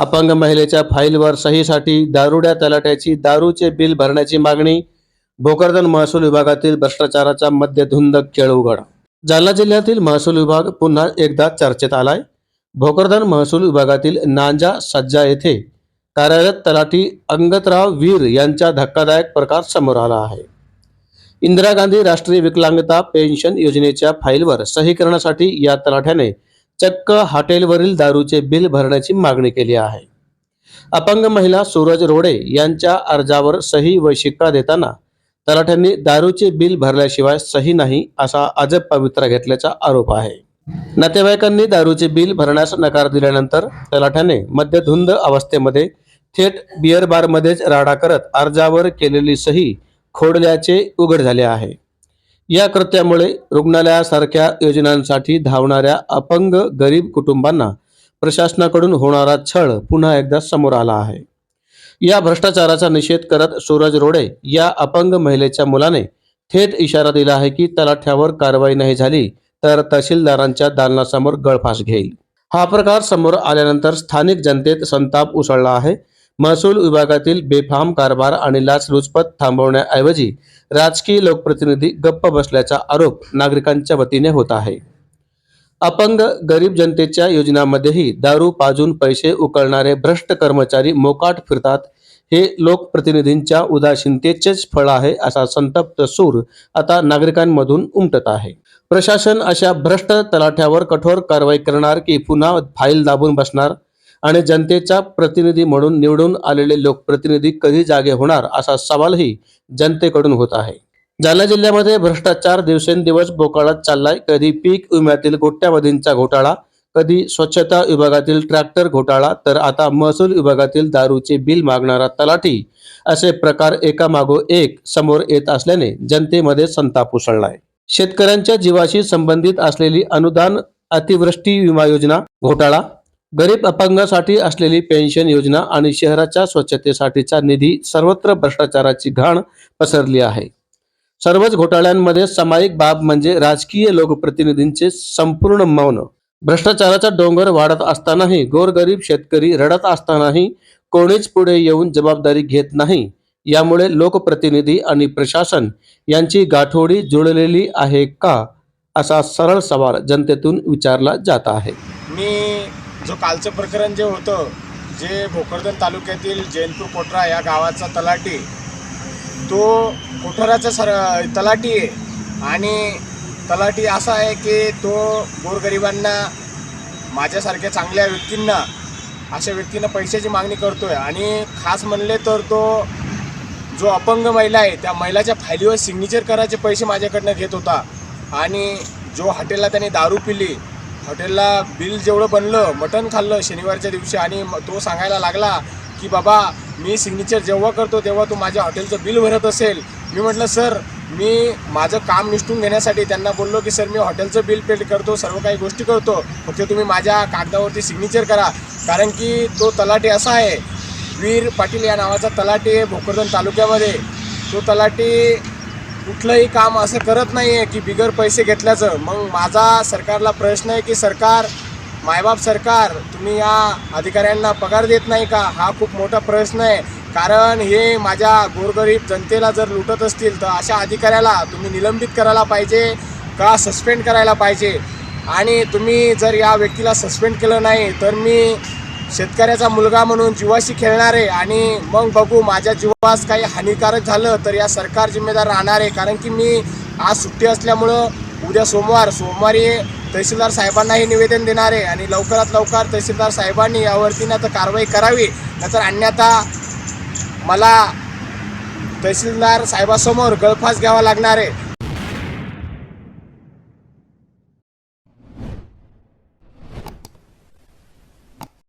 अपंग महिलेच्या फाईलवर सहीसाठी दारुड्या तलाट्याची दारूचे बिल भरण्याची मागणी भोकरदन महसूल विभागातील भ्रष्टाचाराचा मध्यधुंद खेळ उघड जालना जिल्ह्यातील महसूल विभाग पुन्हा एकदा चर्चेत आलाय. भोकरदन महसूल विभागातील नांजा सज्जा येथे कार्यरत तलाठी अंगतराव वीर यांचा धक्कादायक प्रकार समोर आला आहे. इंदिरा गांधी राष्ट्रीय विकलांगता पेन्शन योजनेच्या फाईलवर सही करण्यासाठी या तलाठ्याने चक्क हॉटेलवरील दारूचे बिल भरण्याची मागणी केली आहे. अपंग महिला सूरज रोडे यांच्या अर्जावर सही व शिक्का देताना तलाठ्यांनी दारूचे बिल भरल्याशिवाय सही नाही असा अजब पवित्रा घेतल्याचा आरोप आहे. नातेवाईकांनी दारूचे बिल भरण्यास नकार दिल्यानंतर तलाठ्याने मध्यधुंद अवस्थेमध्ये थेट बिअर बारमध्येच राडा करत अर्जावर केलेली सही खोडल्याचे उघड झाले आहे. या कृत्यामुळे रुग्णालयासारख्या योजनांसाठी धावणाऱ्या अपंग गरीब कुटुंबांना प्रशासनाकडून होणारा छळ पुन्हा एकदा समोर आला आहे. या भ्रष्टाचाराचा निषेध करत सूरज रोडे या अपंग महिलेच्या मुलाने थेट इशारा दिला आहे की तलाठ्यावर कारवाई नाही झाली तर तहसीलदारांच्या दालनासमोर गळफास घेईल. हा प्रकार समोर आल्यानंतर स्थानिक जनतेत संताप उसळला आहे. महसूल विभागातील बेफाम कारभार आणि लाचलुचपत थांबवण्याऐवजी राजकीय लोकप्रतिनिधी गप्प बसल्याचा आरोप नागरिकांच्या वतीने होत आहे. अपंग गरीब जनतेच्या योजनांमध्येही दारू पाजून पैसे उकळणारे भ्रष्ट कर्मचारी मोकाट फिरतात हे लोकप्रतिनिधींच्या उदासीनतेचेच फळ आहे असा संतप्त सूर आता नागरिकांमधून उमटत आहे. प्रशासन अशा भ्रष्ट तलाठ्यावर कठोर कारवाई करणार की पुन्हा फाईल दाबून बसणार? आणि जनतेचा प्रतिनिधी म्हणून निवडून आलेले लोकप्रतिनिधी कधी जागे होणार असा सवालही जनतेकडून होत आहे. जालना जिल्ह्यामध्ये भ्रष्टाचार दिवसेंदिवस बोकाळत चाललाय. कधी पीक विम्यातील गोट्यावधींचा घोटाळा कधी स्वच्छता विभागातील ट्रॅक्टर घोटाळा तर आता महसूल विभागातील दारूचे बिल मागणारा तलाठी असे प्रकार एकामागो एक समोर येत असल्याने जनतेमध्ये संताप उसळलाय. शेतकऱ्यांच्या जीवाशी संबंधित असलेली अनुदान अतिवृष्टी विमा योजना घोटाळा गरीब अपंगासाठी असलेली पेन्शन योजना आणि शहराच्या स्वच्छतेसाठीचा निधी सर्वत्र भ्रष्टाचाराची घाण पसरली आहे. सर्वच घोटाळ्यांमध्ये सामायिक बाब म्हणजे राजकीय लोकप्रतिनिधींचे संपूर्ण मौन. भ्रष्टाचाराचा डोंगर वाढत असतानाही गोरगरीब शेतकरी रडत असतानाही कोणीच पुढे येऊन जबाबदारी घेत नाही. यामुळे लोकप्रतिनिधी आणि प्रशासन यांची गाठोडी जुळलेली आहे का? असा सरळ सवाल जनतेतून विचारला जात आहे. मी जो कालचं प्रकरण जे होतं जे भोकरदन तालुक्यातील जैनपूर कोठरा या गावाचा तलाठी तो कोठाराचा सर तलाठी आहे. आणि तलाठी असा आहे की तो गोरगरिबांना माझ्यासारख्या चांगल्या व्यक्तींना अशा व्यक्तींना पैशाची मागणी करतो आहे आणि खास म्हणले तर तो जो अपंग महिला आहे त्या महिलाच्या फायलीवर सिग्नेचर करायचे पैसे माझ्याकडनं घेत होता. आणि जो हॉटेलला त्याने दारू पिली हॉटेलला बिल जेवढं बनलं मटण खाल्लं शनिवारच्या दिवशी आणि तो सांगायला लागला की बाबा मी सिग्नेचर जेव्हा करतो तेव्हा तू माझ्या हॉटेलचं बिल भरत असेल. मी म्हटलं सर मी माझं काम निष्ठून घेण्यासाठी त्यांना बोललो की सर मी हॉटेलचं बिल पेड करतो सर्व काही गोष्टी करतो. फक्त तुम्ही माझ्या कागदावरती सिग्नेचर करा. कारण की तो तलाठी असा आहे वीर पाटील या नावाचा तलाठी आहे भोकरदन तालुक्यामध्ये. तो तलाठी कुठलंही काम असं करत नाही आहे की बिगर पैसे घेतल्याचं. मग माझा सरकारला प्रश्न आहे की सरकार मायबाप सरकार तुम्ही या अधिकाऱ्यांना पगार देत नाही का? हा खूप मोठा प्रश्न आहे. कारण हे माझ्या गोरगरीब जनतेला जर लुटत असतील तर अशा अधिकाऱ्याला तुम्ही निलंबित करायला पाहिजे का सस्पेंड करायला पाहिजे? आणि तुम्ही जर या व्यक्तीला सस्पेंड केलं नाही तर मी शेतकऱ्याचा मुलगा म्हणून जीवाशी खेळणार आहे आणि मग बघू माझ्या जीवास काही हानिकारक झालं तर या सरकार जिम्मेदार राहणार. आहे कारण की मी आज सुट्टी असल्यामुळं उद्या सोमवार सोमवारी तहसीलदार साहेबांनाही निवेदन देणार आहे आणि लवकरात लवकर तहसीलदार साहेबांनी यावरती ना तर कारवाई करावी नाहीतर अन्यथा मला तहसीलदार साहेबासमोर गळफास घ्यावा लागणार. आहे